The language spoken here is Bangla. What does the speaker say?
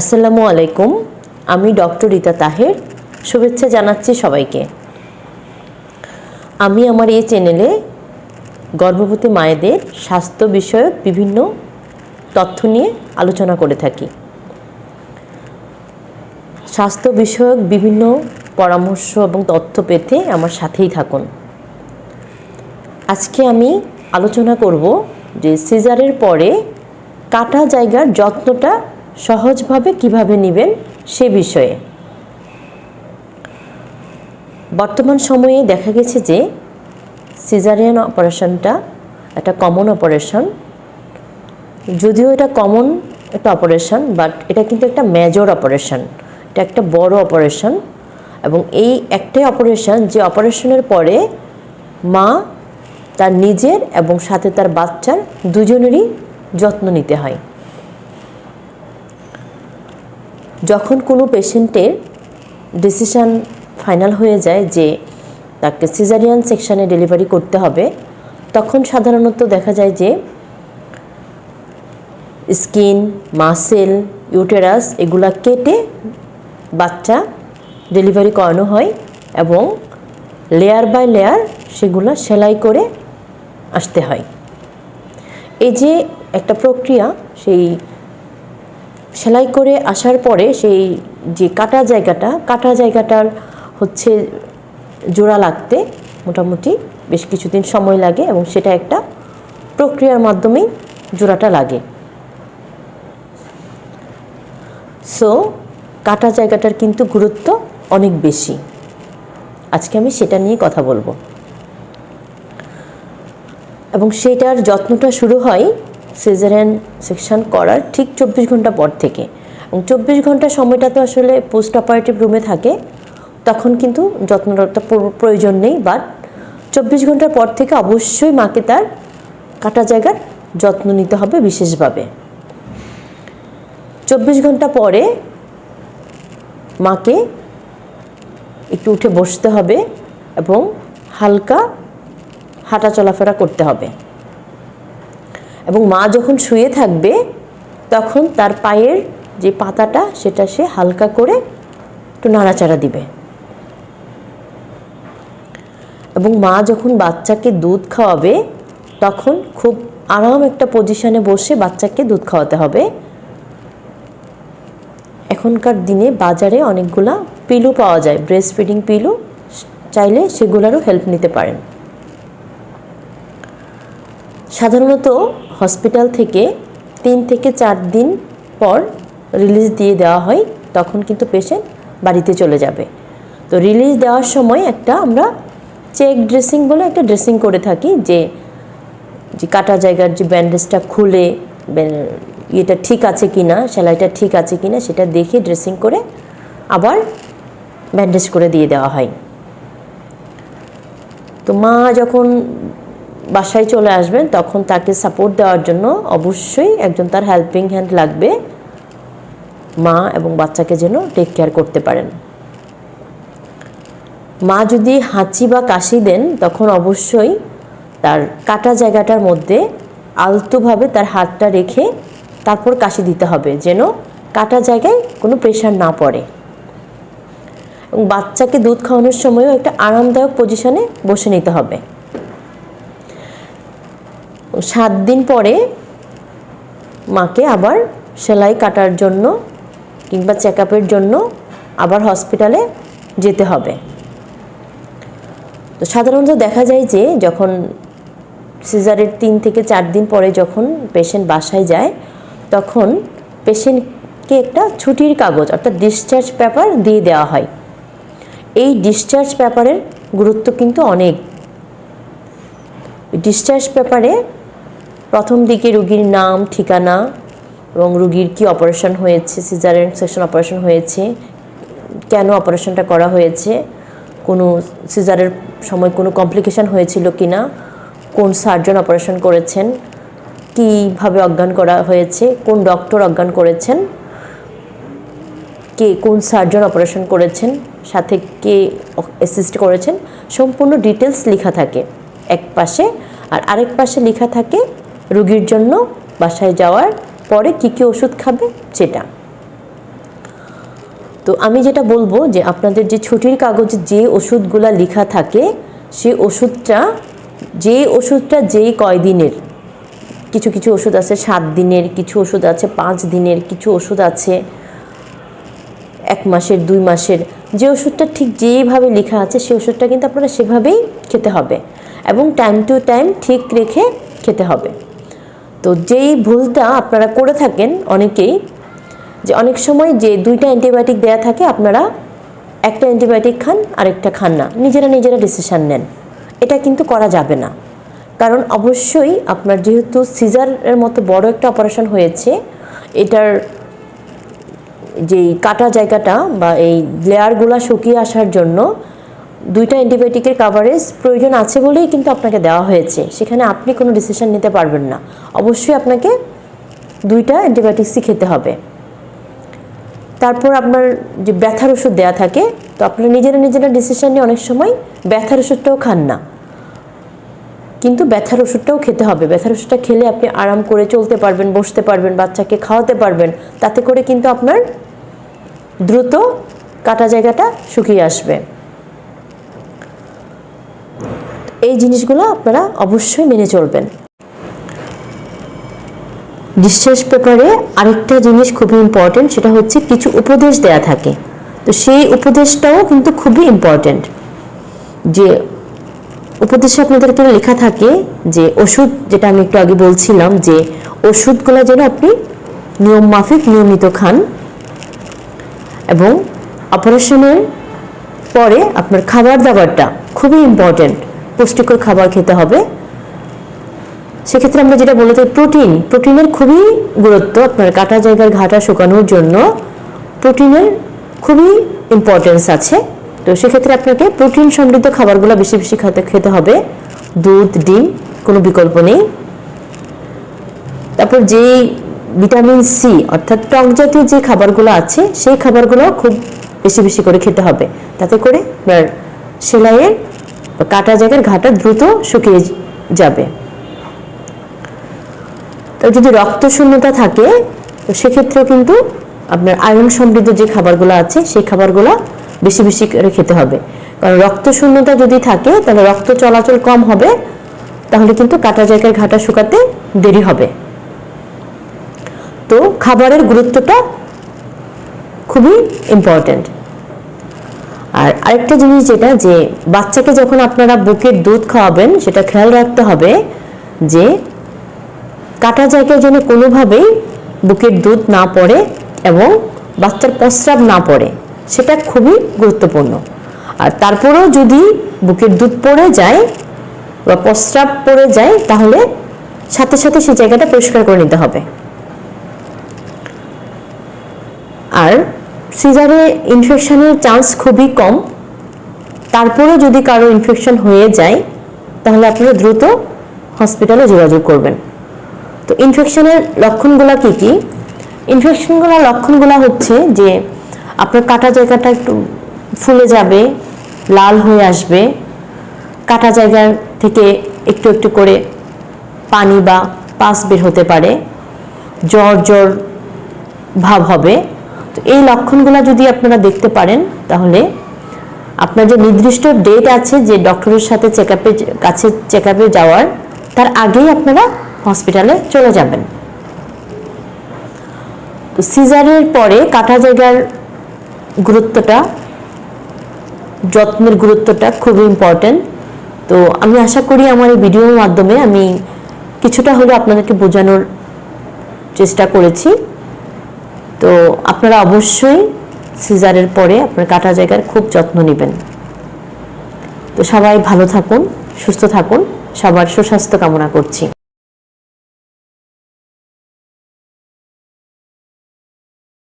আসসালামু আলাইকুম, আমি ডক্টর রীতা তাহের। শুভেচ্ছা জানাচ্ছি সবাইকে। আমি আমার এই চ্যানেলে গর্ভবতী মায়েদের স্বাস্থ্য বিষয়ক বিভিন্ন তথ্য নিয়ে আলোচনা করে থাকি। স্বাস্থ্য বিষয়ক বিভিন্ন পরামর্শ এবং তথ্য পেতে আমার সাথেই থাকুন। আজকে আমি আলোচনা করব যে সিজারের পরে কাটা জায়গার যত্নটা সহজভাবে কীভাবে নেবেন সে বিষয়ে। বর্তমান সময়ে দেখা গেছে যে সিজারিয়ান অপারেশনটা একটা কমন অপারেশন যদিও এটা কমন একটা অপারেশন বাট এটা কিন্তু একটা মেজর অপারেশন এটা একটা বড় অপারেশন এবং এই একটাই অপারেশন যে অপারেশনের পরে মা তার নিজের এবং সাথে তার বাচ্চার দুজনেরই যত্ন নিতে হয়। যখন কোনো পেশেন্টের ডিসিশান ফাইনাল হয়ে যায় যে তাকে সিজারিয়ান সেকশানে ডেলিভারি করতে হবে, তখন সাধারণত দেখা যায় যে স্কিন মাসেল ইউটেরাস এগুলা কেটে বাচ্চা ডেলিভারি করানো হয় এবং লেয়ার বাই লেয়ার সেগুলো সেলাই করে আসতে হয়। এই যে একটা প্রক্রিয়া, সেই সেলাই করে আসার পরে সেই যে কাটা জায়গাটা, কাটা জায়গাটার হচ্ছে জোড়া লাগতে মোটামুটি বেশ কিছুদিন সময় লাগে এবং সেটা একটা প্রক্রিয়ার মাধ্যমেই জোড়াটা লাগে। সো কাটা জায়গাটার কিন্তু গুরুত্ব অনেক বেশি। আজকে আমি সেটা নিয়ে কথা বলব। এবং সেটার যত্নটা শুরু হয় সিজারিয়ান সেকশন করার ঠিক চব্বিশ ঘণ্টা পর থেকে। এবং চব্বিশ ঘণ্টা সময়টা তো আসলে পোস্ট অপারেটিভ রুমে থাকে, তখন কিন্তু যত্নটা প্রয়োজন নেই। বাট চব্বিশ ঘণ্টার পর থেকে অবশ্যই মাকে তার কাটা জায়গার যত্ন নিতে হবে বিশেষভাবে। চব্বিশ ঘণ্টা পরে মাকে একটু উঠে বসতে হবে এবং হালকা হাঁটা চলাফেরা করতে হবে। এবং মা যখন শুয়ে থাকবে, তখন তার পায়ের যে পাতাটা, সেটা সে হালকা করে একটু নাড়াচাড়া দিবে। এবং মা যখন বাচ্চাকে দুধ খাওয়াবে, তখন খুব আরাম একটা পজিশনে বসে বাচ্চাকে দুধ খাওয়াতে হবে। এখনকার দিনে বাজারে অনেকগুলা পিলু পাওয়া যায় ব্রেস্ট ফিডিং পিলু। চাইলে সেগুলোরও হেল্প নিতে পারেন। সাধারণত হসপিটাল থেকে তিন থেকে চার দিন পর রিলিজ দিয়ে দেওয়া হয়, তখন কিন্তু পেশেন্ট বাড়িতে চলে যাবে। তো রিলিজ দেওয়ার সময় একটা আমরা চেক ড্রেসিং বলে একটা ড্রেসিং করে থাকি যে যে কাটা জায়গার যে ব্যান্ডেজটা খুলে ইয়েটা ঠিক আছে কি না সেলাইটা ঠিক আছে কি না সেটা দেখে ড্রেসিং করে আবার ব্যান্ডেজ করে দিয়ে দেওয়া হয়। তো মা যখন বাসায় চলে আসবেন, তখন তাকে সাপোর্ট দেওয়ার জন্য অবশ্যই একজন তার হেল্পিং হ্যান্ড লাগবে। মা এবং বাচ্চাকে যেন টেক কেয়ার করতে পারেন। মা যদি হাঁচি বা কাশি দেন, তখন অবশ্যই তার কাটা জায়গাটার মধ্যে আলতোভাবে তার হাতটা রেখে তারপর কাশি দিতে হবে, যেন কাটা জায়গায় কোনো প্রেশার না পড়ে। এবং বাচ্চাকে দুধ খাওয়ানোর সময়ও একটা আরামদায়ক পজিশনে বসে নিতে হবে। সাত দিন পরে মাকে আবার সেলাই কাটার জন্য কিংবা চেক জন্য আবার হসপিটালে যেতে হবে। তো সাধারণত দেখা যায় যে যখন সিজারের তিন থেকে চার দিন পরে যখন পেশেন্ট বাসায় যায়, তখন পেশেন্টকে একটা ছুটির কাগজ অর্থাৎ ডিসচার্জ পেপার দিয়ে দেওয়া হয়। এই ডিসচার্জ পেপারের গুরুত্ব কিন্তু অনেক। ডিসচার্জ পেপারে প্রথম দিকে রুগীর নাম, ঠিকানা এবং রুগীর কি অপারেশন হয়েছে সিজারেন সেকশন অপারেশন হয়েছে, কেন অপারেশনটা করা হয়েছে, কোনো সিজারের সময় কোনো কমপ্লিকেশান হয়েছিল কি না কোন সার্জন অপারেশন করেছেন, কীভাবে অজ্ঞান করা হয়েছে, কোন ডক্টর অজ্ঞান করেছেন, কে কোন সার্জন অপারেশন করেছেন, সাথে কে অ্যাসিস্ট করেছেন, সম্পূর্ণ ডিটেলস লেখা থাকে, এক পাশে আর আরেক পাশে লেখা থাকে রুগীর জন্য বাসায় যাওয়ার পরে কী কী ওষুধ খাবে সেটা। তো আমি যেটা বলব যে আপনাদের যে ছুটির কাগজে যে ওষুধগুলা লেখা থাকে সেই ওষুধটা, যে ওষুধটা যেই কয়দিনের কিছু কিছু ওষুধ আছে সাত দিনের, কিছু ওষুধ আছে পাঁচ দিনের, কিছু ওষুধ আছে এক মাসের, দুই মাসের, যে ওষুধটা ঠিক যেইভাবে লেখা আছে সেই ওষুধটা কিন্তু আপনারা সেভাবেই খেতে হবে এবং টাইম টু টাইম ঠিক রেখে খেতে হবে। তো যেই ভুলটা আপনারা করে থাকেন অনেকেই, যে অনেক সময় যে দুইটা অ্যান্টিবায়োটিক দেয়া থাকে, আপনারা একটা অ্যান্টিবায়োটিক খান, আরেকটা খান না। নিজেরা নিজেরা ডিসিশান নেন। এটা কিন্তু করা যাবে না। কারণ অবশ্যই আপনার যেহেতু সিজারের মতো বড় একটা অপারেশন হয়েছে, এটার যেই কাটা জায়গাটা বা এই লেয়ারগুলো শুকিয়ে আসার জন্য দুইটা অ্যান্টিবায়োটিকের কাভারেজ প্রয়োজন আছে বলেই কিন্তু আপনাকে দেওয়া হয়েছে। সেখানে আপনি কোনো ডিসিশন নিতে পারবেন না। অবশ্যই আপনাকে দুইটা অ্যান্টিবায়োটিক্সই খেতে হবে। তারপর আপনার যে ব্যথার ওষুধ দেওয়া থাকে, তো আপনারা নিজেরা নিজেরা ডিসিশন নিয়ে অনেক সময় ব্যথার ওষুধটাও খান না। কিন্তু ব্যথার ওষুধটাও খেতে হবে। ব্যথার ওষুধটা খেলে আপনি আরাম করে চলতে পারবেন, বসতে পারবেন, বাচ্চাকে খাওয়াতে পারবেন। তাতে করে কিন্তু আপনার দ্রুত কাটা জায়গাটা শুকিয়ে আসবে। এই জিনিসগুলো আপনারা অবশ্যই মেনে চলবেন। ডিসচার্জ পেপারে আরেকটা জিনিস খুবই ইম্পর্টেন্ট সেটা হচ্ছে কিছু উপদেশ দেয়া থাকে। তো সেই উপদেশটাও কিন্তু খুবই ইম্পর্টেন্ট যে উপদেশে আপনাদের আপনাদেরকে লেখা থাকে যে ওষুধ, যেটা আমি একটু আগে বলছিলাম, যে ওষুধগুলো যেন আপনি নিয়ম মাফিক নিয়মিত খান এবং অপারেশনের পরে আপনার খাবার দাবারটা খুবই ইম্পর্টেন্ট পুষ্টিকর খাবার খেতে হবে। সেক্ষেত্রে আমরা যেটা বলতে প্রোটিন। প্রোটিনের খুবই গুরুত্ব আপনার কাটা জায়গার ঘাটা শুকানোর জন্য। প্রোটিনের খুবই ইম্পর্টেন্স আছে। তো সেক্ষেত্রে আপনাকে প্রোটিন সমৃদ্ধ খাবারগুলো বেশি বেশি খেতে খেতে হবে। দুধ, ডিম, কোনো বিকল্প নেই। তারপর যেই ভিটামিন সি অর্থাৎ টক জাতীয় যে খাবারগুলো আছে, সেই খাবারগুলো খুব বেশি বেশি করে খেতে হবে। তাতে করে আপনার সেলাইয়ের কাটা জায়গার ঘাটা দ্রুত শুকিয়ে যাবে। তো যদি রক্ত শূন্যতা থাকে, তো সেক্ষেত্রেও কিন্তু আপনার আয়রন সমৃদ্ধ যে খাবারগুলো আছে, সেই খাবারগুলো বেশি বেশি করে খেতে হবে। কারণ রক্ত শূন্যতা যদি থাকে, তাহলে রক্ত চলাচল কম হবে, তাহলে কিন্তু কাটা জায়গার ঘাটা শুকাতে দেরি হবে। তো খাবারের গুরুত্বটা খুবই ইম্পর্ট্যান্ট আর আরেকটা জিনিস যেটা, যে বাচ্চাকে যখন আপনারা বুকের দুধ খাওয়াবেন, সেটা খেয়াল রাখতে হবে যে কাটা জায়গায় যেন কোনোভাবেই বুকের দুধ না পড়ে এবং বাচ্চার প্রস্রাব না পড়ে, সেটা খুবই গুরুত্বপূর্ণ। আর তারপরেও যদি বুকের দুধ পড়ে যায় বা প্রস্রাব পড়ে যায়, তাহলে সাথে সাথে সেই জায়গাটা পরিষ্কার করে নিতে হবে আর সিজারে ইনফেকশনের চান্স খুবই কম। তারপরেও যদি কারও ইনফেকশন হয়ে যায়, তাহলে আপনারা দ্রুত হসপিটালে যোগাযোগ করবেন। তো ইনফেকশনের লক্ষণগুলো কি কি? ইনফেকশনগুলোর লক্ষণগুলো হচ্ছে যে, আপনার কাটা জায়গাটা একটু ফুলে যাবে, লাল হয়ে আসবে। কাটা জায়গা থেকে একটু একটু করে পানি বা পাস বের হতে পারে। জ্বর জ্বর ভাব হবে। তো এই লক্ষণগুলো যদি আপনারা দেখতে পারেন, তাহলে আপনার যে নির্দিষ্ট ডেট আছে যে ডক্টরের সাথে চেক কাছে চেক যাওয়ার, তার আগেই আপনারা হসপিটালে চলে যাবেন। তো সিজারের পরে কাটা জায়গার গুরুত্বটা, যত্নের গুরুত্বটা খুবই ইম্পর্টেন্ট তো আমি আশা করি আমার এই ভিডিওর মাধ্যমে আমি কিছুটা হলেও আপনাদেরকে বোঝানোর চেষ্টা করেছি। তো আপনারা অবশ্যই সিজারের পরে আপনার কাটা জায়গার খুব যত্ন নেবেন। তো সবাই ভালো থাকুন, সুস্থ থাকুন, সবার সুস্বাস্থ্য কামনা করছি।